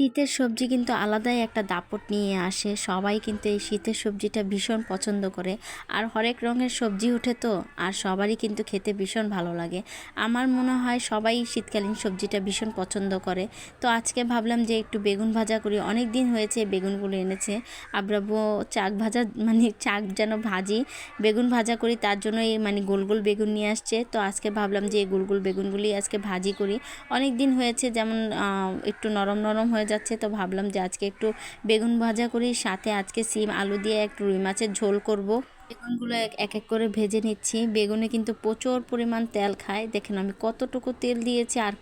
শীতের সবজি কিন্তু আলাদাই একটা দাপট নিয়ে আসে। সবাই কিন্তু এই শীতের সবজিটা ভীষণ পছন্দ করে। আর হরেক রঙের সবজি ওঠে তো, আর সবারই কিন্তু খেতে ভীষণ ভালো লাগে। আমার মনে হয় সবাই শীতকালীন সবজিটা ভীষণ পছন্দ করে। তো আজকে ভাবলাম যে একটু বেগুন ভাজা করি। অনেক দিন হয়েছে বেগুনগুলো এনেছে। আব্রাবু চাক ভাজা মানে চাক যেন ভাজি, বেগুন ভাজা করি, তার জন্য এই মানে গোল গোল বেগুন নিয়ে আসছে। তো আজকে ভাবলাম যে এই গোল গোল বেগুনগুলি আজকে ভাজি করি। অনেক দিন হয়েছে যেমন একটু নরম নরম হয়ে যাচ্ছে, তো ভাবলাম যে আজকে একটু বেগুন ভাজা করি, সাথে আজকে সিম, আলু দিয়ে একটু রুই মাছের ঝোল করব। বেগুনগুলো এক এক করে ভেজে নিচ্ছি। বেগুনে কিন্তু প্রচুর পরিমাণ তেল খায়। দেখেন আমি কতটুকু তেল দিয়েছি আর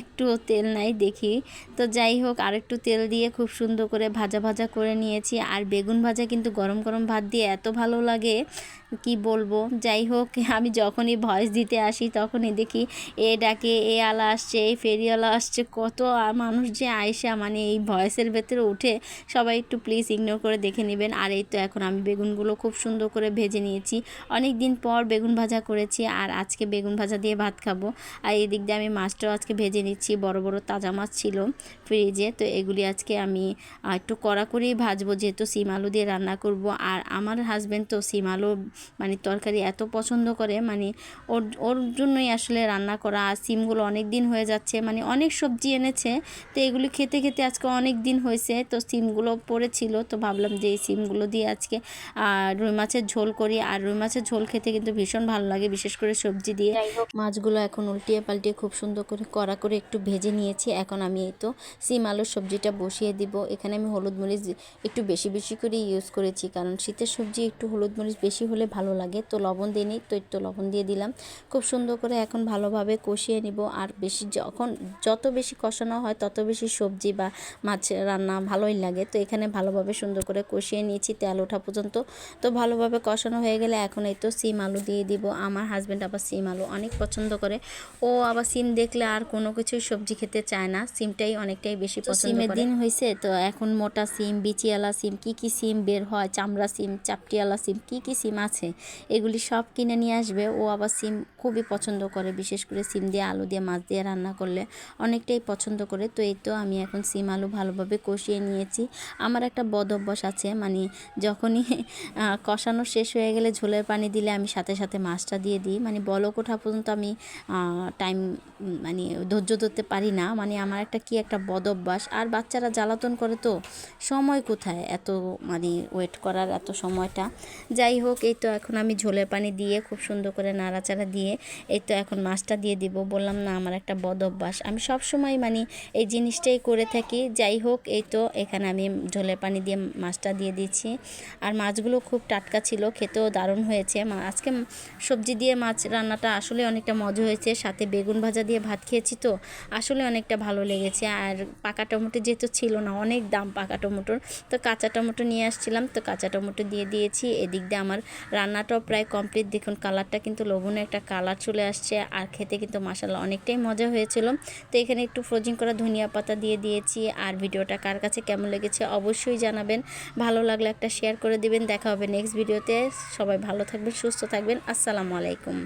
একটুও তেল নাই দেখি। তো যাই হোক আর একটু তেল দিয়ে খুব সুন্দর করে ভাজা ভাজা করে নিয়েছি। আর বেগুন ভাজা কিন্তু গরম গরম ভাত দিয়ে এত ভালো লাগে, কি বলব? যাই হোক, আমি যখনই ভয়েস দিতে আসি তখনই দেখি, এ ডাকে, এ আলা আসছে, এই ফেরিওয়ালা আসছে। কত মানুষ যে আয়সা মানে এই ভয়েসের ভেতরে উঠে সবাই একটু প্লিজ ইগনোর করে দেখে নেবেন। আর এই তো এখন আমি বেগুনগুলো খুব সুন্দর করে ভেজে নিয়েছি। অনেক দিন পর বেগুন ভাজা করেছি আর আজকে বেগুন ভাজা দিয়ে ভাত খাব। আর এই দিক দিয়ে আমি মাছটাও আজকে ভেজে নিচ্ছি। বড় বড় তাজা মাছ ছিল ফ্রিজে। তো এগুলি আজকে আমি একটু কড়া করেই ভাজবো যেহেতু সিম আলু দিয়ে রান্না করব। আর আমার হাজব্যান্ড তো সিম আলু মানে তরকারি এত পছন্দ করে মানে ওর ওর জন্যই আসলে রান্না করা। আর সিমগুলো অনেক দিন হয়ে যাচ্ছে মানে অনেক সবজি এনেছে। তো এগুলি খেতে খেতে আজকে অনেক দিন হয়েছে। তো সিমগুলো পড়েছিল। তো ভাবলাম যে এই সিমগুলো দিয়ে আজকে রুই মাছের ঝোল করি আর রুই মাছের ঝোল খেতে কিন্তু ভীষণ ভালো লাগে বিশেষ করে সবজি দিয়ে। মাছগুলো এখন উল্টিয়ে পাল্টিয়ে খুব সুন্দর করে কড়া করে একটু ভেজে নিয়েছি এখন আমি এই তো সিম আলুর সবজিটা বসিয়ে দিব। এখানে আমি হলুদ মরিচ একটু বেশি বেশি করে ইউজ করেছি কারণ শীতের সবজি একটু হলুদ মরিচ বেশি হলে ভালো লাগে। তো লবণ দিয়ে নিই তো একটু লবণ দিয়ে দিলাম। খুব সুন্দর করে এখন ভালোভাবে কষিয়ে নিব আর বেশি যখন যত বেশি কষানো হয় তত বেশি সবজি বা মাছ রান্না ভালোই লাগে। তো এখানে ভালোভাবে সুন্দর করে কষিয়ে নিয়েছি তেল ওঠা পর্যন্ত। তো ভালোভাবে কষানো হয়ে গেলে এখন এই তো সিম আলু দিয়ে দিব। আমার হাজব্যান্ড আবার সিম আলু অনেক পছন্দ করে। ও আবার সিম দেখলে আর কোনো কিছুই সবজি খেতে চায় না। সিমটাই অনেকটাই বেশি পছন্দ সিমের দিন হয়েছে তো এখন মোটা সিম বিচিয়ালা সিম কি কি সিম বের হয় চামড়া সিম চাপটিয়ালা সিম কি কি সিম আছে এগুলি সব কিনে নিয়ে আসবে। ও আবার সিম খুবই পছন্দ করে বিশেষ করে সিম দিয়ে আলু দিয়ে মাছ দিয়ে রান্না করলে অনেকটাই পছন্দ করে। তো এই তো আমি এখন সিম আলু ভালোভাবে কষিয়ে নিয়েছি। আমার একটা বদ অভ্যাস আছে মানে যখনই আহ, কষানো শেষ হয়ে গেলে ঝোলের পানি দিলে আমি সাথে সাথে মাছটা দিয়ে দিই। মানে বলক ওঠা পর্যন্ত আমি টাইম মানে ধৈর্য ধরতে পারি না। মানে আমার একটা কি একটা বদ অভ্যাস। আর বাচ্চারা জ্বালাতন করে তো সময় কোথায় এত মানে ওয়েট করার এত সময়টা? যাই হোক, এই তো এখন আমি ঝোলের পানি দিয়ে খুব সুন্দর করে নাড়াচাড়া দিয়ে, এই তো এখন মাছটা দিয়ে দিব। বললাম, না, আমার একটা বদ অভ্যাস। আমি সব সময় মানে এই জিনিসটাই করে থাকি। যাই হোক, এই তো এখানে আমি ঝোলের পানি দিয়ে মাছটা দিয়ে দিচ্ছি। আর মাছগুলো খুব টাটকা ছিল, খেতেও দারুণ হয়েছে। আজকে সবজি দিয়ে মাছ রান্নাটা আসলে অনেকটা মজা হয়েছে, সাথে বেগুন ভাজা দিয়ে ভাত খেয়েছি তো, আসলে অনেকটা ভালো লেগেছে। আর পাকা টমেটো যেহেতু ছিল না, অনেক দাম পাকা টমেটোর, তো কাঁচা টমেটো নিয়ে আসছিলাম, তো কাঁচা টমেটো দিয়ে দিয়েছি। এদিক দিয়ে আমার রান্নাটাও প্রায় কমপ্লিট দেখুন কালারটা কিন্তু লবণের একটা কালার চলে আসছে, আর খেতে কিন্তু মাসাল্লাহ অনেকটাই মজা হয়েছিল। তো এখানে একটু ফ্রোজিং করা ধনিয়া পাতা দিয়ে দিয়েছি, আর ভিডিওটা কার কাছে কেমন লেগেছে অবশ্যই জানাবেন। ভালো লাগলে একটা শেয়ার করে দিবেন। দেখা হবে নেক্সট ভিডিওতে সবাই ভালো থাকবেন সুস্থ থাকবেন। আসসালামু আলাইকুম।